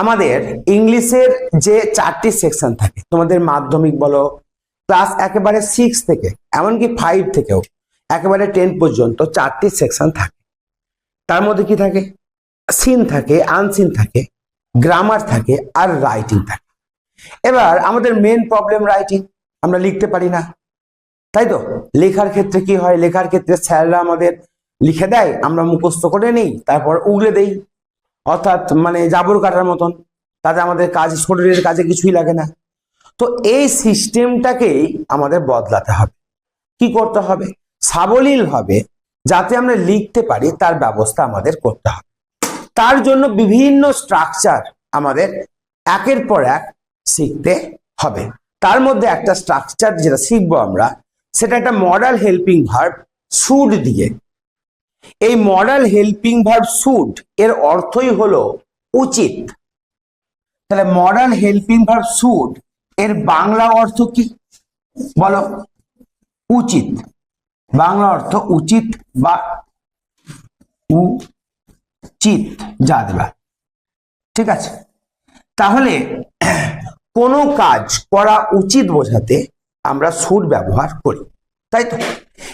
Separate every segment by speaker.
Speaker 1: আমাদের ইংলিশের যে চারটি সেকশন থাকে, তোমাদের মাধ্যমিক বলো ক্লাস একেবারে সিক্স থেকে, এমনকি ফাইভ থেকেও, একেবারে টেন পর্যন্ত চারটি সেকশন থাকে। তার মধ্যে কি থাকে? সিন থাকে আনসিন থাকে গ্রামার থাকে আর রাইটিং থাকে। এবার আমাদের মেন প্রবলেম রাইটিং আমরা লিখতে পারি না। তাই তো? লেখার ক্ষেত্রে কি হয়? লেখার ক্ষেত্রে স্যাররা আমাদের লিখে দেয়, আমরা মুখস্থ করে নেই, তারপর উগলে দেই। অর্থাৎ মানে জাবর কাটার মতন। তাতে আমাদের কাজ, শরীরের কাজে কিছুই লাগে না। তো এই সিস্টেমটাকেই আমাদের বদলাতে হবে। কি করতে হবে? সাবলীল হবে, যাতে আমরা লিখতে পারি তার ব্যবস্থা আমাদের করতে হবে। তার জন্য বিভিন্ন স্ট্রাকচার আমাদের একের পর এক শিখতে হবে। তার মধ্যে একটা স্ট্রাকচার যেটা শিখব আমরা, সেটা একটা মডাল হেল্পিং ভার্ব শুড দিয়ে এই মডাল হেল্পিং ভার্ব শুড এর অর্থই হলো উচিত। তাহলে মডাল হেল্পিং ভার্ব শুড এর বাংলা অর্থ কি? বলো। উচিত। বাংলা অর্থ উচিত বা উচিত যা দেবা। ঠিক আছে? তাহলে কোনো কাজ করা উচিত বোঝাতে আমরা সুর ব্যবহার করি। তাই তো?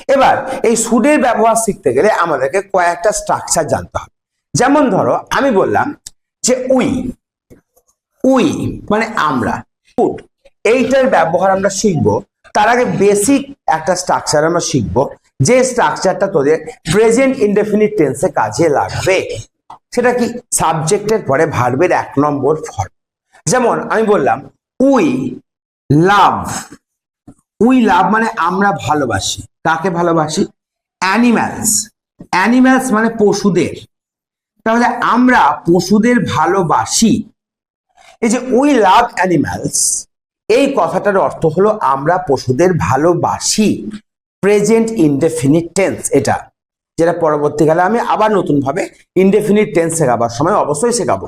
Speaker 1: এবার, এই সুরের ব্যবহার শিখতে গেলে আমাদেরকে কয়েকটা স্ট্রাকচার জানতে হবে। যেমন ধরো, আমি বললাম যে উই উই মানে আমরা ফুড এইটার ব্যবহার আমরা শিখব। তার আগে বেসিক একটা স্ট্রাকচার আমরা শিখব, যে স্ট্রাকচারটা তোদের প্রেজেন্ট ইনডেফিনিট টেন্সে কাজে লাগবে। সেটা কি? সাবজেক্টের পরে ভার্বের এক নম্বর ফর্ম যেমন, আমি বললাম, উই লাভ উই লাভ মানে আমরা ভালোবাসি। কাকে ভালোবাসি? অ্যানিম্যালস অ্যানিম্যালস মানে পশুদের। তাহলে আমরা পশুদের ভালোবাসি। এই যে উই লাভ অ্যানিম্যালস এই কথাটার অর্থ হলো আমরা পশুদের ভালোবাসি। প্রেজেন্ট ইনডেফিনিট টেন্স এটা, যেটা পরবর্তীকালে আমি আবার নতুন ভাবে ইনডেফিনিট টেন্স শেখাবার সময় অবশ্যই শেখাবো।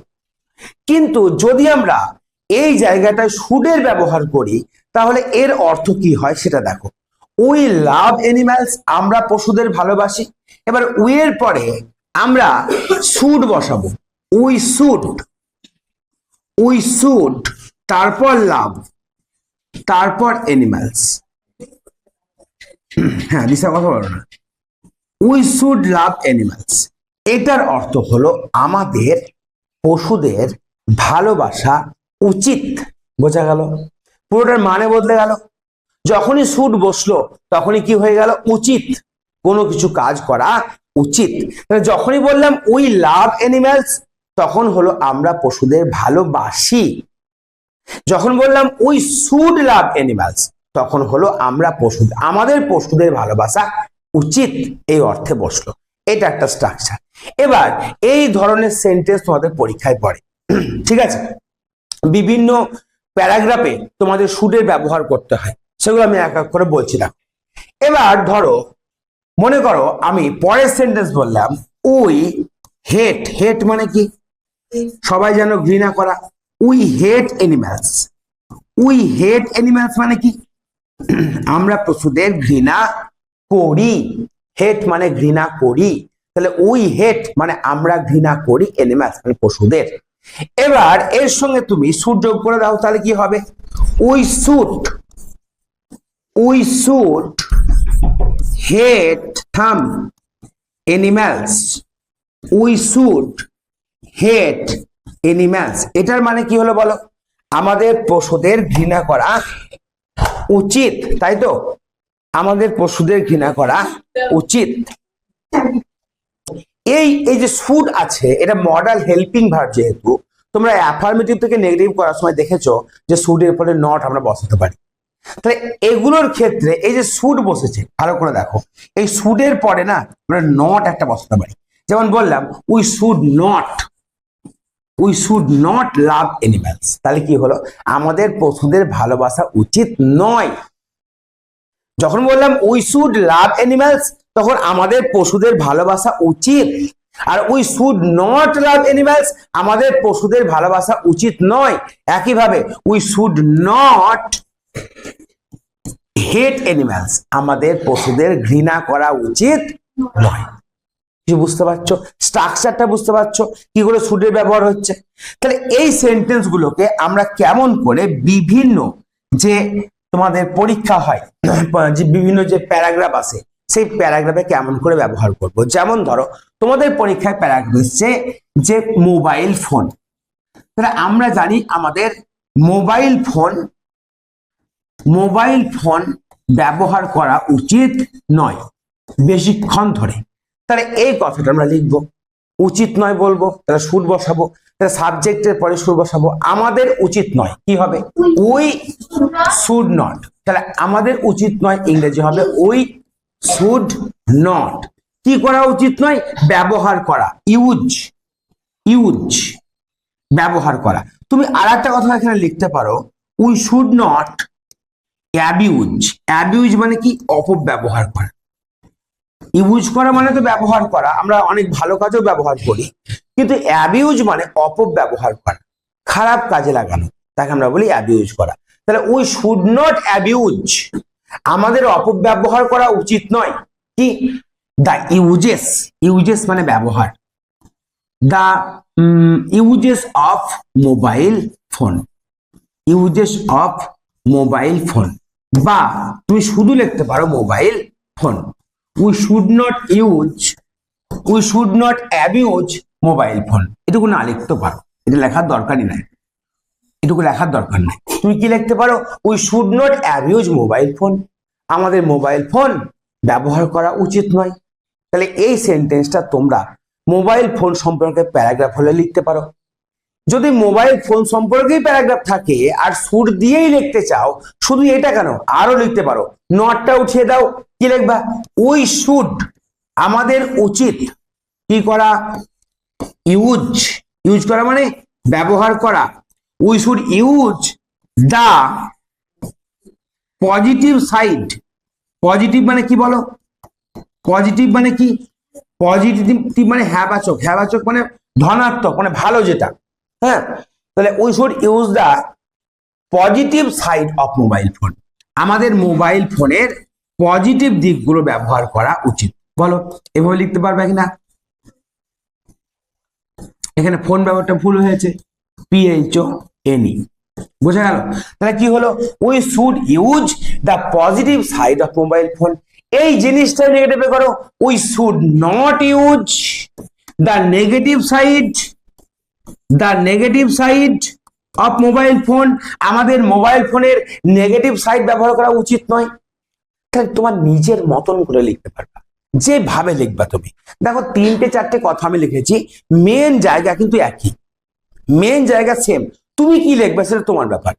Speaker 1: কিন্তু যদি আমরা এই জায়গাটায় সুডের ব্যবহার করি, তাহলে এর অর্থ কি হয় সেটা দেখো। উই লাভ অ্যানিম্যালস আমরা পশুদের ভালোবাসি। এবার উইয়ের পরে আমরা সুড বসাবো। উই সুট উই সুট তারপর লাভ তারপর অ্যানিম্যালস হ্যাঁ দিশা কথা বলো না। উই শুড লাভ অ্যানিমালস এটার অর্থ হলো আমাদের পশুদের ভালোবাসা উচিত। বোঝা গেল? পুরোটার মানে বদলে গেল। যখনই শুড বসল, তখনই কি হয়ে গেল? উচিত। কোনো কিছু কাজ করা উচিত। যখনই বললাম উই লাভ অ্যানিমালস তখন হলো আমরা পশুদের ভালোবাসি। যখন বললাম উই শুড লাভ অ্যানিমালস তখন হলো আমরা পশু আমাদের পশুদের ভালোবাসা উচিত। এই অর্থে বসল। এটা একটা স্ট্রাকচার এবার এই ধরনের সেন্টেন্স তোমাদের পরীক্ষায় পড়ে। ঠিক আছে? বিভিন্ন প্যারাগ্রাফে তোমাদের সুরের ব্যবহার করতে হয়। সেগুলো আমি এক এক করে বলছি না। এবার ধরো, মনে করো আমি পরের সেন্টেন্স বললাম, উই হেট হেট মানে কি? সবাই যেন ঘৃণা করা। We hate animals we hate animals মানে কি? আমরা পশুদের ঘৃণা করি। হেট মানে ঘৃণা করি। তাহলে উই হেট মানে আমরা ঘৃণা করি এনিম্যালস মানে পশুদের। এবার এর সঙ্গে তুমি সুট যোগ করে দাও, তাহলে কি হবে? We should we should hate them animals. We should hate animals. এটার মানে কি হলো বলো? আমাদের পশুদের ঘৃণা করা উচিত, তাই তো? আমাদের পশুদের ঘৃণা করা উচিত। এই এই যে সুড আছে, এটা মডাল হেল্পিং ভার্ব যেহেতু, তোমরা অ্যাফার্মেটিভ থেকে নেগেটিভ করার সময় দেখেছ যে সুডের পরে নট আমরা বসাতে পারি। তাহলে এগুলোর ক্ষেত্রে এই যে সুড বসেছে, ভালো করে দেখো। এই সুডের পরে না, আমরা নট একটা বসাতে পারি। যেমন বললাম we should not we should not love animals তাহলে কি হলো? আমাদের পশুদের ভালোবাসা উচিত নয়। যখন বললাম উই শুড লাভ এনিম্যালস তখন আমাদের পশুদের ভালোবাসা উচিত। আর we should not love animals আমাদের পশুদের ভালোবাসা উচিত নয়। একইভাবে we should not hate animals আমাদের পশুদের ঘৃণা করা উচিত নয়। কিছু বুঝতে পারছ? স্ট্রাকচারটা বুঝতে পারছ? কি করে সুডের ব্যবহার হচ্ছে? তাহলে এই সেন্টেন্স গুলোকে আমরা কেমন করে বিভিন্ন যে তোমাদের পরীক্ষা হয়, যে বিভিন্ন যে প্যারাগ্রাফ আছে, সেই প্যারাগ্রাফে কেমন করে ব্যবহার করব? যেমন ধরো, তোমাদের পরীক্ষায় প্যারাগ্রাফ এসছে যে মোবাইল ফোন তাহলে আমরা জানি আমাদের মোবাইল ফোন মোবাইল ফোন ব্যবহার করা উচিত নয়, বেশিক্ষণ ধরে। তাহলে এই কথাটা আমরা লিখব। উচিত নয় বলব, তাহলে সুর বসাবো, তাহলে সাবজেক্টের পরে সুর বসাবো। আমাদের উচিত নয়, কি হবে? We should not. তাহলে আমাদের উচিত নয় ইংরেজি হবে উই শুড নট। কি করা উচিত নয়? ব্যবহার করা, ইউজ ইউজ, ব্যবহার করা। তুমি আর একটা কথা এখানে লিখতে পারো, we should not abuse abuse মানে কি? অপব্যবহার করা। ইউজ করা মানে তো ব্যবহার করা। আমরা অনেক ভালো কাজেও ব্যবহার করি। কিন্তু অ্যাবিউজ মানে অপব্যবহার করা। খারাপ কাজে লাগানো। তাকে আমরা বলি অ্যাবিউজ করা। তাহলে উই শুড নট অ্যাবিউজ আমাদের অপব্যবহার করা উচিত নয়। কি? দ্য ইউজেস ইউজেস মানে ব্যবহার। The uses of mobile phone uses of mobile phone বা তুমি শুধু লিখতে পারো mobile phone we should not use we should not abuse mobile phone এটুকু না লিখতে পারো। এটা লেখার দরকারই নাই। এটুকু লেখার দরকার নাই। তুমি কি লিখতে পারো? We should not abuse mobile phone আমাদের মোবাইল ফোন ব্যবহার করা উচিত নয়। তাহলে এই সেন্টেন্সটা তোমরা মোবাইল ফোন সম্পর্কে প্যারাগ্রাফ হলে লিখতে পারো। যদি মোবাইল ফোন সম্পর্কেই প্যারাগ্রাফ থাকে আর সুর দিয়েই লিখতে চাও, শুধু এটা কেন? আরও লিখতে পারো। নটটা উঠিয়ে দাও। কি লিখবা? ওই শুড আমাদের উচিত কি করা? ইউজ ইউজ করা মানে ব্যবহার করা। We should use the positive side positive মানে কি বলো? পজিটিভ মানে কি? পজিটিভ মানে হ্যাবাচক। হ্যাবাচক মানে ধনাত্মক মানে ভালো যেটা। হ্যাঁ? তাহলে we should use the positive side of mobile phone আমাদের মোবাইল ফোনের পজিটিভ দিকগুলো ব্যবহার করা উচিত। বলো, এভাবে লিখতে পারবে কিনা? এখানে ফোন ব্যবহারটা ভুল হয়েছে। পিএইচও এনই বোঝা গেল? তাহলে কি হলো? We should use the positive side of mobile phone এই জিনিসটা নেগেটিভে করো। We should not use the negative side the negative side of mobile phone আমাদের মোবাইল ফোনের নেগেটিভ সাইড ব্যবহার করা উচিত নয়। তাহলে তোমার নিজের মতন করে লিখতে পারবা। যেভাবে লিখবা তুমি। দেখো, তিনটে, চারটে কথা আমি লিখেছি। মেন জায়গা কিন্তু একই। মেন জায়গা সেম তুমি কি লিখবে সেটা তোমার ব্যাপার।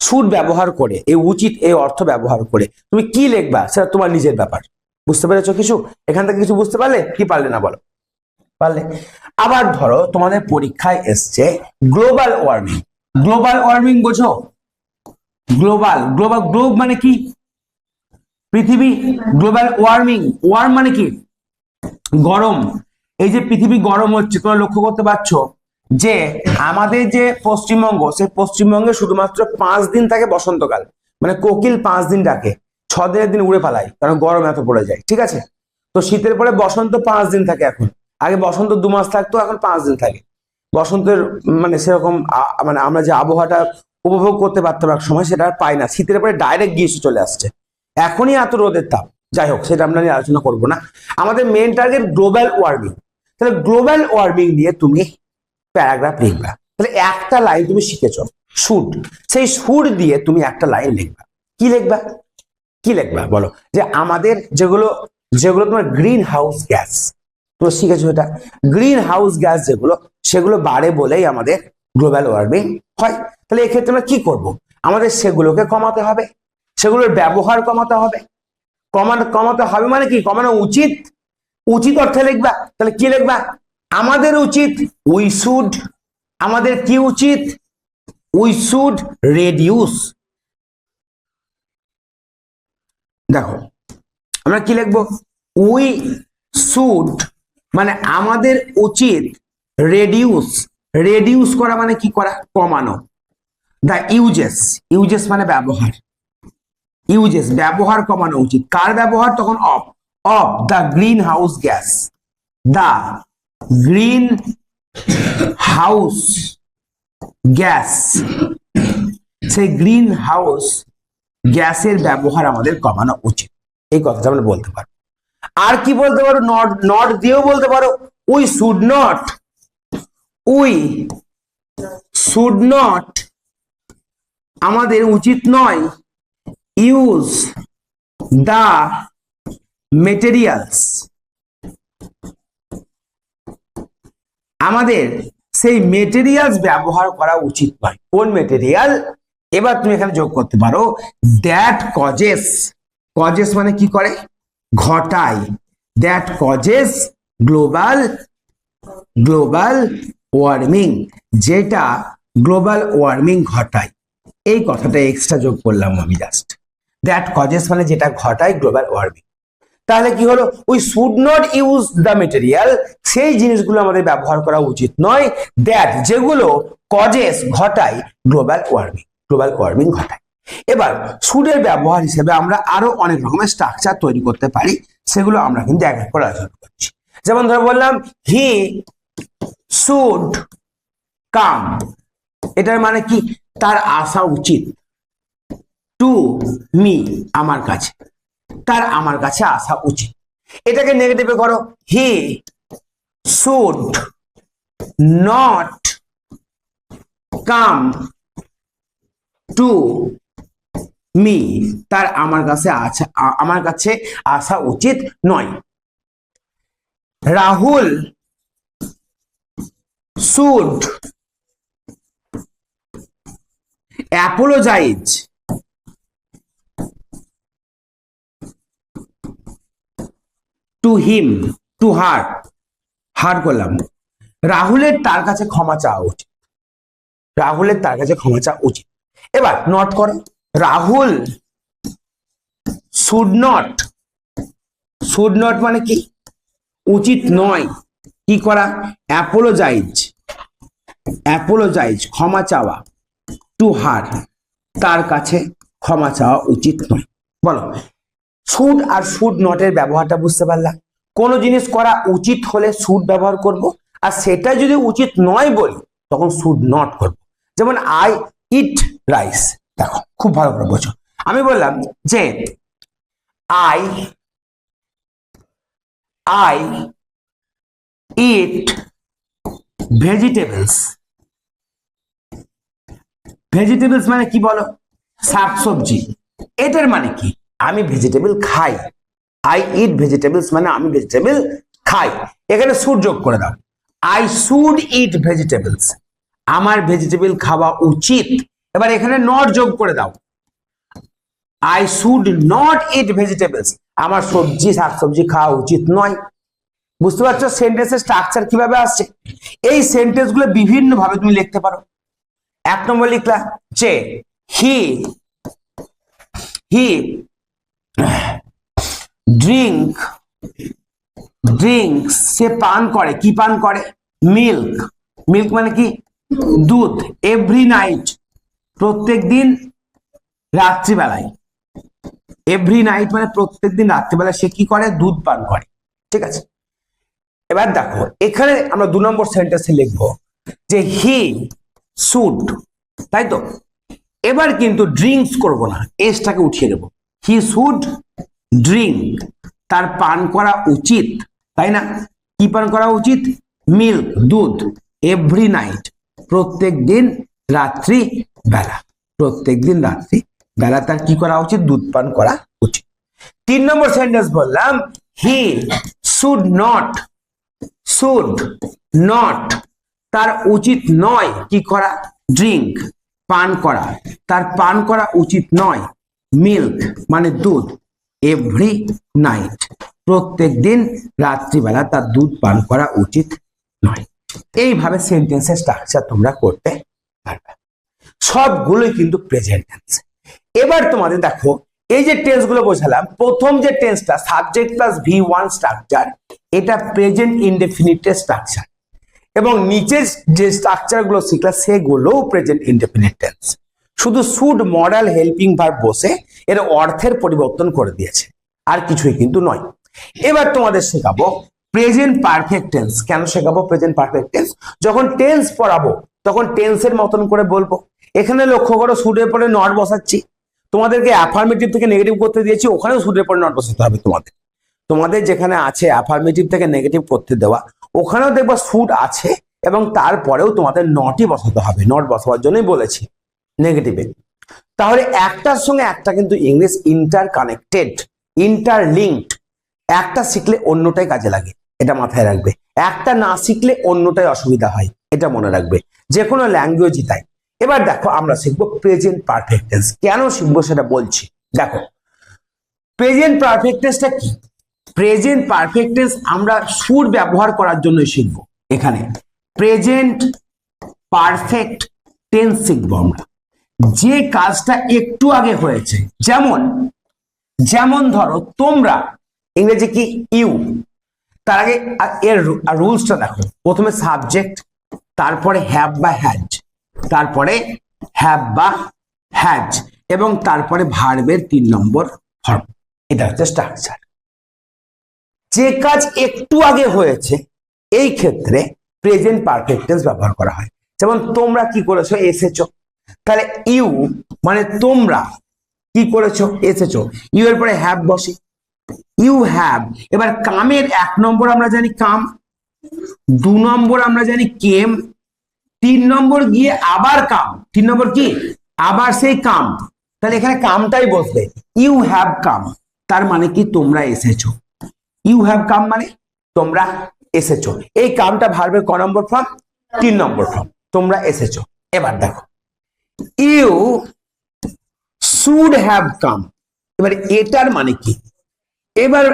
Speaker 1: সুর ব্যবহার করে এই উচিত এই অর্থ ব্যবহার করে। তুমি কি লিখবা সেটা তোমার নিজের ব্যাপার। বুঝতে পেরেছ কিছু? এখান থেকে কিছু বুঝতে পারলে? কি পারলে না বলো? পারলে? আবার ধরো তোমাদের পরীক্ষায় এসছে গ্লোবাল ওয়ার্মিং গ্লোবাল ওয়ার্মিং বোঝো? গ্লোবাল গ্লোবাল গ্লোব মানে কি? পৃথিবী গ্লোবাল ওয়ার্মিং ওয়ার্ম মানে কি? গরম। এই যে পৃথিবী গরম হচ্ছে, তোমরা লক্ষ্য করতে পারছ যে আমাদের যে পশ্চিমবঙ্গ, সেই পশ্চিমবঙ্গে শুধুমাত্র পাঁচ দিন থাকে বসন্তকাল। মানে কোকিল পাঁচ দিন ডাকে। ছ দিনের দিন উড়ে পালায়, কারণ গরম এত পড়ে যায়। ঠিক আছে? তো শীতের পরে বসন্ত পাঁচ দিন থাকে এখন। আগে বসন্ত দু মাস থাকতো, এখন পাঁচ দিন থাকে। বসন্তের মানে সেরকম মানে আমরা যে আবহাওয়াটা উপভোগ করতে পারতাম এক সময়, সেটা আর পাই না। শীতের পরে ডাইরেক্ট গ্রীষ্ম চলে আসছে। এখনই এত রোদের তাপ। যাই হোক, সেটা আমরা নিয়ে আলোচনা করব না। আমাদের মেন টার্গেট গ্লোবাল ওয়ার্মিং তাহলে গ্লোবাল ওয়ার্মিং নিয়ে তুমি প্যারাগ্রাফ লিখবা। তাহলে একটা লাইন তুমি শিখেছ শুট সেই সুর দিয়ে তুমি একটা লাইন লিখবা। কি লিখবা? কি লিখবা? বলো। যে আমাদের যেগুলো যেগুলো তোমার গ্রিন হাউস গ্যাস তো শিখেছো এটা গ্রিন হাউস গ্যাস যেগুলো, সেগুলো বাড়ে বলেই আমাদের গ্লোবাল ওয়ার্মিং হয়। তাহলে এক্ষেত্রে আমরা কি করব? আমাদের সেগুলোকে কমাতে হবে, সেগুলোর ব্যবহার কমাতে হবে। কমানো, কমাতে হবে মানে কি? কমানো উচিত। উচিত অর্থে লিখবা। তাহলে কি লিখবা? আমাদের উচিত উই শুড আমাদের কি উচিত? উই শুড রেডিউস দেখো, আমরা কি লিখব? উই শুড মানে আমাদের উচিত রেডিউস রেডিউস করা মানে কি করা? কমানো। দ্য ইউজেস ইউজেস মানে ব্যবহার। ইউজেস ব্যবহার কমানো উচিত। কার ব্যবহার? তখন of of the greenhouse gas the greenhouse gas সেই গ্রিন হাউস গ্যাসের ব্যবহার আমাদের কমানো উচিত। এই কথাটা আমরা বলতে পারো আর কি বলতে পারো? নট নট দিয়েও বলতে পারো। We should not we should not আমাদের উচিত নয় ইউজ দা মেটেরিয়ালস আমাদের সেই মেটেরিয়ালস ব্যবহার করা উচিত নয়। কোন মেটেরিয়াল এবার তুমি এখানে যোগ করতে পারো। দ্যাট কজেস কজেস মানে কি করে? ঘটায়। That causes global global warming যেটা গ্লোবাল ওয়ার্মিং ঘটায়। এই কথাটা এক্সট্রা যোগ করলাম আমি জাস্ট দ্যাট কজেস মানে যেটা ঘটায় গ্লোবাল ওয়ার্মিং তাহলে কি হলো? We should not use the material সেই জিনিসগুলো আমাদের ব্যবহার করা উচিত নয়। দ্যাট যেগুলো কজেস ঘটায় গ্লোবাল ওয়ার্মিং গ্লোবাল ওয়ার্মিং ঘটায়। এবার সুডের ব্যবহার হিসেবে আমরা আরও অনেক রকমের স্ট্রাকচার তৈরি করতে পারি, সেগুলো আমরা কিন্তু এক এক করে আলোচনা করছি। যেমন ধরো বললাম হি শুড কাম এটার মানে কি? তার আসা উচিত। টু মি আমার কাছে। তার আমার কাছে আসা উচিত। এটাকে নেগেটিভে করো he should not come to me তার আমার কাছে আছা, আ- আমার কাছে আসা উচিত নয়। Rahul should apologise. To him, to her her করলাম। রাহুলের তার কাছে ক্ষমা চাওয়া উচিত। রাহুলের তার কাছে ক্ষমা চাওয়া উচিত। এবার নট করো। Rahul should not should not মানে কি? উচিত নয়। কি করা? অ্যাপোলোজাইজ অ্যাপোলোজাইজ ক্ষমা চাওয়া টু হার তার কাছে ক্ষমা চাওয়া উচিত নয়। বলো শুড আর শুড নটের ব্যবহারটা বুঝতে পারলাম কোন জিনিস করা উচিত হলে শুড ব্যবহার করব, আর সেটা যদি উচিত নয় বলি, তখন শুড নট করব। যেমন আই ইট রাইস দেখো, খুব ভালো করে বোঝো। আমি বললাম যে I I eat vegetables vegetables মানে কি বলো? শাকসবজি। এটার মানে কি? আমি ভেজিটেবল খাই। আই ইট ভেজিটেবলস মানে আমি ভেজিটেবল খাই। এখানে সুড যোগ করে দাও। আই শুড ইট ভেজিটেবলস আমার ভেজিটেবল খাওয়া উচিত। এবার এখানে নট যোগ করে দাও। I should not eat vegetables আমার সবজি, শাকসবজি খাওয়া উচিত নয়। বুঝতে পারছ? সেন্টেন্সের স্ট্রাকচার কীভাবে আসছে? এই সেন্টেন্সগুলো বিভিন্ন ভাবে তুমি লিখতে পারো। এক নম্বর লিখলা, যে হি হি ড্রিঙ্ক ড্রিঙ্ক সে পান করে। কি পান করে? মিল্ক মিল্ক মানে কি? দুধ। এভরি নাইট প্রত্যেক দিন রাত্রিবেলায়। এভরি নাইট মানে প্রত্যেক দিন রাত্রিবেলায় সে কি করে? দুধ পান করে। ঠিক আছে? এবার দেখো, এখানে আমরা দু নম্বর সেন্টেন্সে লিখব যে হি শুড তাই তো? এবার কিন্তু ড্রিঙ্কস করব না এসটাকে উঠিয়ে দেবো। হি শুড ড্রিঙ্ক তার পান করা উচিত, তাই না? কি পান করা উচিত? মিল্ক, দুধ। এভরি নাইট প্রত্যেক দিন রাত্রি বেলা, প্রত্যেক দিন রাত্রি বেলা তার কি করা উচিত? দুধ পান করা উচিত। তিন নম্বর সেন্টেন্স বললাম he should not should not তার উচিত নয় কি করা? ড্রিঙ্ক পান করা। তার পান করা উচিত নয় মিল্ক মানে দুধ এভরি নাইট প্রত্যেক দিন রাত্রিবেলা তার দুধ পান করা উচিত নয়। এইভাবে সেন্টেন্সের স্ট্রাকচার তোমরা করতে পারবে। সবগুলোই কিন্তু প্রেজেন্ট টেন্স এবার তোমাদের দেখো, এই যে টেন্সগুলো বোঝালাম, প্রথম যে টেন্সটা subject plus V one structure এটা প্রেজেন্ট ইনডেফিনিটের স্ট্রাকচার এবং নিচের যে স্ট্রাকচারগুলো শিখলা, সেগুলোও প্রেজেন্ট ইনডেফিনিট টেন্স শুধু শুড মডেল হেল্পিং ভার্ব বসে এর অর্থের পরিবর্তন করে দিয়েছে। আর কিছুই কিন্তু নয়। এবার তোমাদের শেখাবো প্রেজেন্ট পারফেক্ট টেন্স কেন শেখাবো প্রেজেন্ট পারফেক্ট টেন্স যখন টেন্স পড়াবো, তখন টেন্সের মতন করে বলব। এখানে লক্ষ্য করো সুরের পরে নট বসাচ্ছি। তোমাদেরকে অ্যাফার্মেটিভ থেকে নেগেটিভ করতে দিয়েছি, ওখানেও সুরের পরে নট বসাতে হবে তোমাদের। তোমাদের যেখানে আছে অ্যাফার্মেটিভ থেকে নেগেটিভ করতে দেওয়া, ওখানেও দেখবা সুট আছে এবং তারপরেও তোমাদের নটই বসাতে হবে। নট বসাবার জন্যই বলেছি নেগেটিভে তাহলে একটার সঙ্গে একটা কিন্তু English interconnected interlinked একটা শিখলে অন্যটাই কাজে লাগে, এটা মাথায় রাখবে। একটা না শিখলে অন্যটাই অসুবিধা হয়, এটা মনে রাখবে। যে কোনো ল্যাঙ্গুয়েজই তাই। এবার দেখো আমরা শিখব প্রেজেন্ট পারফেক্ট টেন্স কেন শিখব সেটা বলছি? দেখো প্রেজেন্ট পারফেক্ট টেন্সটা কি? প্রেজেন্ট পারফেক্ট টেন্স আমরা সুর ব্যবহার করার জন্য শিখব। এখানে প্রেজেন্ট পারফেক্ট টেন্স শিখব আমরা। যে কাজটা একটু আগে হয়েছে, যেমন যেমন ধরো তোমরা, ইংরেজি কি? ইউ তার আগে এর রুলসটা দেখো। প্রথমে সাবজেক্ট তারপরে হ্যাভ বা হ্যাজ তারপরে হ্যাভ বা হ্যাজ এবং তারপরে ভার্বের তিন নম্বর ফর্ম এটা হচ্ছে স্ট্রাকচার যে কাজ একটু আগে হয়েছে, এই ক্ষেত্রে প্রেজেন্ট পারফেক্ট টেন্স ব্যবহার করা হয়। যেমন, তোমরা কি করেছ? এসেছ। তাহলে ইউ মানে তোমরা কি করেছ? এসেছ। ইউ এর পরে হ্যাভ বসে। ইউ হ্যাভ এবার কামের এক নম্বর আমরা জানি কাম, দু নম্বর আমরা জানি কেম তিন নম্বর গিয়ে আবার কাম। তিন নম্বর কি? আবার সেই কাম। তাহলে এখানে কামটাই বসবে। ইউ হ্যাভ কাম তার মানে কি? তোমরা এসেছ। ইউ হ্যাভ কাম মানে তোমরা এসেছ। এই কামটা ভার্বের ক নম্বর ফর্ম তিন নম্বর ফর্ম তোমরা এসেছ। এবার দেখো। ইউ শুড হ্যাভ কাম এবার এটার মানে কি? এবার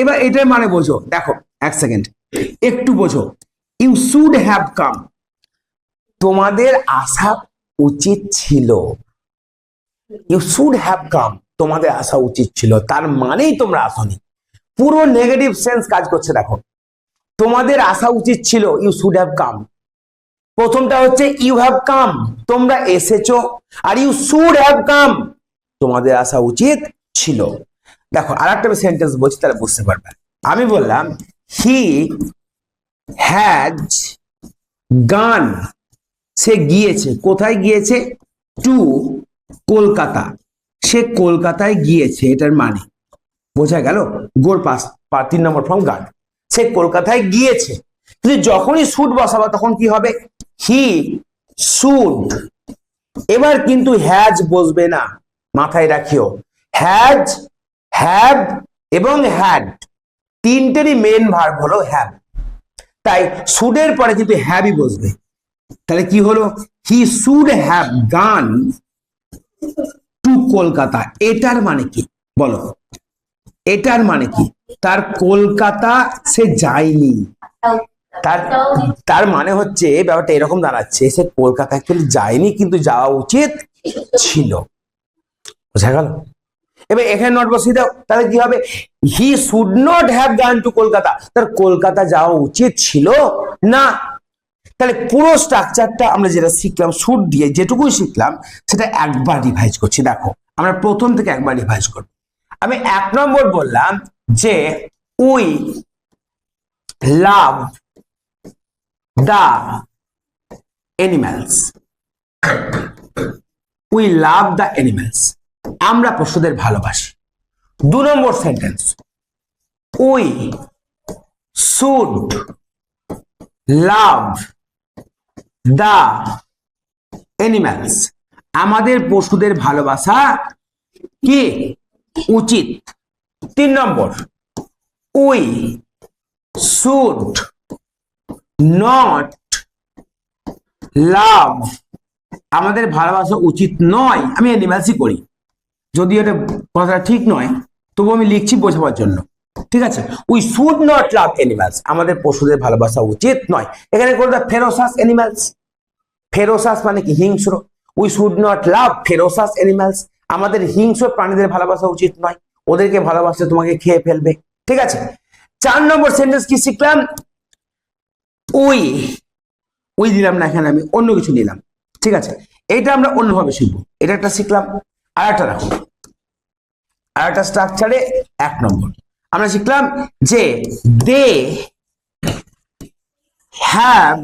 Speaker 1: এবার এটার মানে বোঝো। দেখো, এক সেকেন্ড একটু বোঝো। ইউ শুড হ্যাভ কাম তোমাদের আসা উচিত ছিল। ইউ শুড হ্যাভ কাম তোমাদের আসা উচিত ছিল। তার মানেই তোমরা আসনি। পুরো নেগেটিভ সেন্স কাজ করছে, দেখো। তোমাদের আসা উচিত ছিল ইউ শুড হ্যাভ কাম প্রথমটা হচ্ছে ইউ হ্যাভ কাম তোমরা এসেছ। আর ইউ শুড হ্যাভ কাম তোমাদের আসা উচিত ছিল। দেখো আর একটা সেন্টেন্স বলছি, তাহলে বুঝতে পারবে। আমি বললাম হি হ্যাজ গান সে গিয়েছে। কোথায় গিয়েছে? টু, কলকাতা। সে কলকাতায় গিয়েছে, এটার মানে। বোঝা গেল? গোর পাস তিন নম্বর ফর্ম গান সে কলকাতায় গিয়েছে। কিন্তু যখনই শুট বসাবো, তখন কি হবে? হি শুড এবার কিন্তু হ্যাজ বসবে না। মাথায় রাখিও। হ্যাজ হ্যাভ এবং হ্যাড তিনটেরই মেন ভার্ব হলো হ্যাভ তাই শুডের পরে কিন্তু হ্যাভই বসবে। তাহলে কি হলো? He should have gone to Kolkata. এটার মানে কি? বলো। এটার মানে কি? তার কলকাতা সে যায়নি। তার তার মানে হচ্ছে ব্যাপারটা এরকম দাঁড়াচ্ছে, সে কলকাতা অ্যাকচুয়ালি যায়নি, কিন্তু যাওয়া উচিত ছিল। বোঝা গেল? এবার এখানে নট বসিয়ে দাও। তাহলে কি হবে? He should not have gone to Kolkata. তার কলকাতা যাওয়া উচিত ছিল না তাহলে পুরো স্ট্রাকচারটা আমরা যেটা শিখলাম শুট দিয়ে যেটুকুই শিখলাম, সেটা একবার রিভাইজ করছি। দেখো, আমরা প্রথম থেকে একবার রিভাইজ করব। আমি এক নম্বর বললাম যে we love the animals we love the animals আমরা পশুদের ভালোবাসি। দু নম্বর sentence we should love the animals আমাদের পশুদের ভালোবাসা কি? উচিত। তিন নম্বর। উই শুড নট লাভ আমাদের ভালোবাসা উচিত নয়। আমি অ্যানিমালসই করি। যদি এটা কথাটা ঠিক নয়, তবু আমি লিখছি বোঝাবার জন্য। ঠিক আছে? We should not love animals আমাদের পশুদের ভালোবাসা উচিত নয়। এখানে করবে ফেরোসাস অ্যানিমালস ফেরোসাস মানে কি? হিংস্র। We should not love ferocious animals আমাদের হিংস্র প্রাণীদের ভালোবাসা উচিত নয়। ওদেরকে ভালোবাসলে তোমাকে খেয়ে ফেলবে। ঠিক আছে? চার নম্বর সেন্টেন্স কি শিখলাম? উই উই দিলাম না এখানে আমি, অন্য কিছু নিলাম। ঠিক আছে? এটা আমরা অন্যভাবে শিখব। এটা একটা শিখলাম। আর একটা রাখো। আর একটা স্ট্রাকচারে এক নম্বর। আমরা শিখলাম যে দে হ্যাভ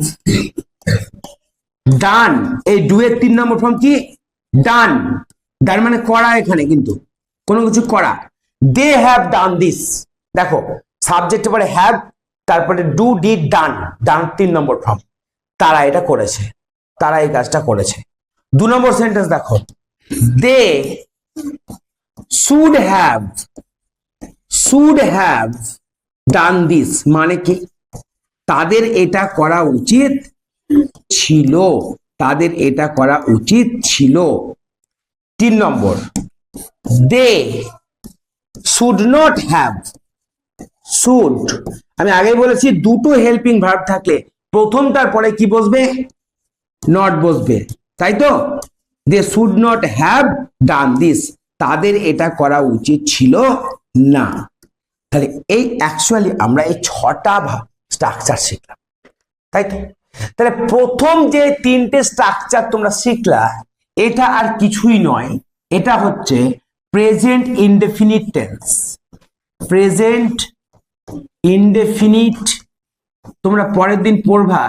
Speaker 1: ডান এই ডু এর তিন নম্বর ফর্ম কি? ডান ডান মানে করা এখানে কিন্তু, কোনো কিছু করা। দে হ্যাভ ডান দিস দেখো সাবজেক্ট পরে হ্যাভ তারপরে ডু ডিড ডান ডান তিন নম্বর ফর্ম তারা এটা করেছে, তারা এই কাজটা করেছে। দু নম্বর সেন্টেন্স দেখো they should have should have done this মানে কি? তাদের এটা করা উচিত ছিল। তাদের এটা করা উচিত ছিল। তিন নম্বর। They should not have should আমি আগে বলেছি, দুটো হেল্পিং ভার্ব থাকলে প্রথমটার পরে কি বসবে? নট বসবে। তাই তো? They should not have done this তাদের এটা করা উচিত ছিল না। তাহলে এই অ্যাকচুয়ালি আমরা এই ছটা স্ট্রাকচার শিখলাম। তাই তো? তাহলে প্রথম যে তিনটে স্ট্রাকচার তোমরা শিখলা, এটা আর কিছুই নয়। এটা হচ্ছে present indefinite tense present indefinite তোমরা পরের দিন পড়বা,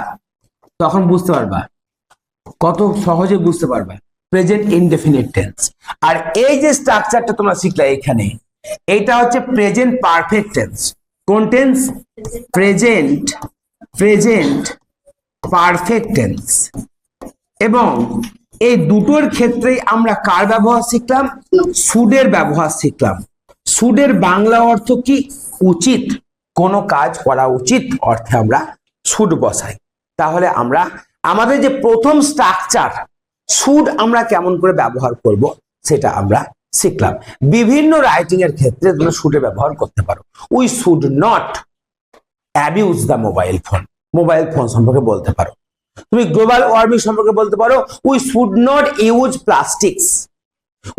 Speaker 1: তখন বুঝতে পারবা। কত সহজে বুঝতে পারবা। প্রেজেন্ট ইনডেফিনিট টেন্স আর এই যে স্ট্রাকচারটা তোমরা শিখলা এখানে এইটা হচ্ছে প্রেজেন্ট পারফেক্ট টেন্স কোন tense present present perfect tense এবং এই দুটোর ক্ষেত্রেই আমরা কার ব্যবহার শিখলাম? সুডের ব্যবহার শিখলাম। সুডের বাংলা অর্থ কি? উচিত। কোন কাজ করা উচিত অর্থে আমরা সুড বসাই। তাহলে আমরা, আমাদের যে প্রথম স্ট্রাকচার সুড আমরা কেমন করে ব্যবহার করব, সেটা আমরা শিখলাম। বিভিন্ন রাইটিং এর ক্ষেত্রে তোমরা সুডের ব্যবহার করতে পারো। We should not abuse the mobile phone mobile phone সম্পর্কে বলতে পারো। তুমি গ্লোবাল ওয়ার্মিং সম্পর্কে বলতে পারো। We should not use plastics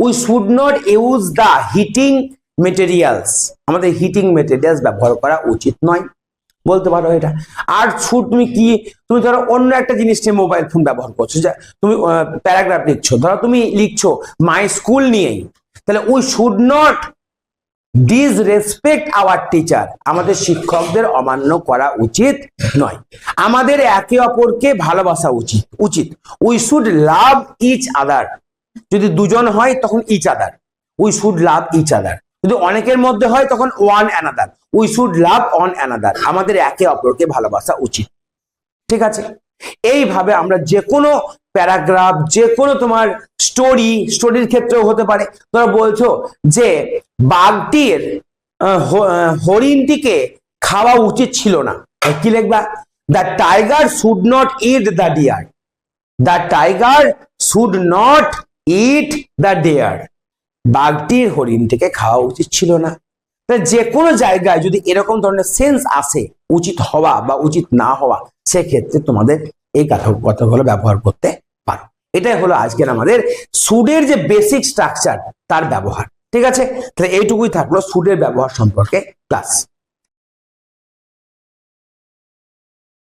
Speaker 1: we should not use the heating materials আমাদের হিটিং মেটেরিয়ালস ব্যবহার করা উচিত নয়। বলতে পারো এটা। আর শুড তুমি কি, তুমি ধরো অন্য একটা জিনিস নিয়ে মোবাইল ফোন ব্যবহার করছ। যা তুমি প্যারাগ্রাফ লিখছো। ধরো তুমি লিখছো মাই স্কুল নিয়েই। তাহলে we should not disrespect our teacher আমাদের শিক্ষকদের অমান্য করা উচিত নয়। আমাদের একে অপরকে ভালোবাসা উচিত উচিত। We should love each other যদি দুজন হয় তখন each other we should love each other যদি অনেকের মধ্যে হয় তখন one another we should love one another আমাদের একে অপরকে ভালোবাসা উচিত। ঠিক আছে? এইভাবে আমরা যে কোনো প্যারাগ্রাফ যে কোনো তোমার স্টোরি স্টোরির ক্ষেত্রেও হতে পারে। তোমরা বলছো যে বাঘটির হরিণটিকে খাওয়া উচিত ছিল না। কি লিখবা? The tiger should not eat the deer the tiger should not eat the deer বাঘটির, হরিণটিকে খাওয়া উচিত ছিল না। যে কোনো জায়গায় যদি এরকম ধরনের সেন্স আসে, উচিত হওয়া বা উচিত না হওয়া, সেক্ষেত্রে তোমাদের এই কথা কথাগুলো ব্যবহার করতে পারো। এটাই হলো আজকের আমাদের সুডের যে বেসিক স্ট্রাকচার তার ব্যবহার। ঠিক আছে? তাহলে এইটুকুই থাকল সুডের ব্যবহার সম্পর্কে ক্লাস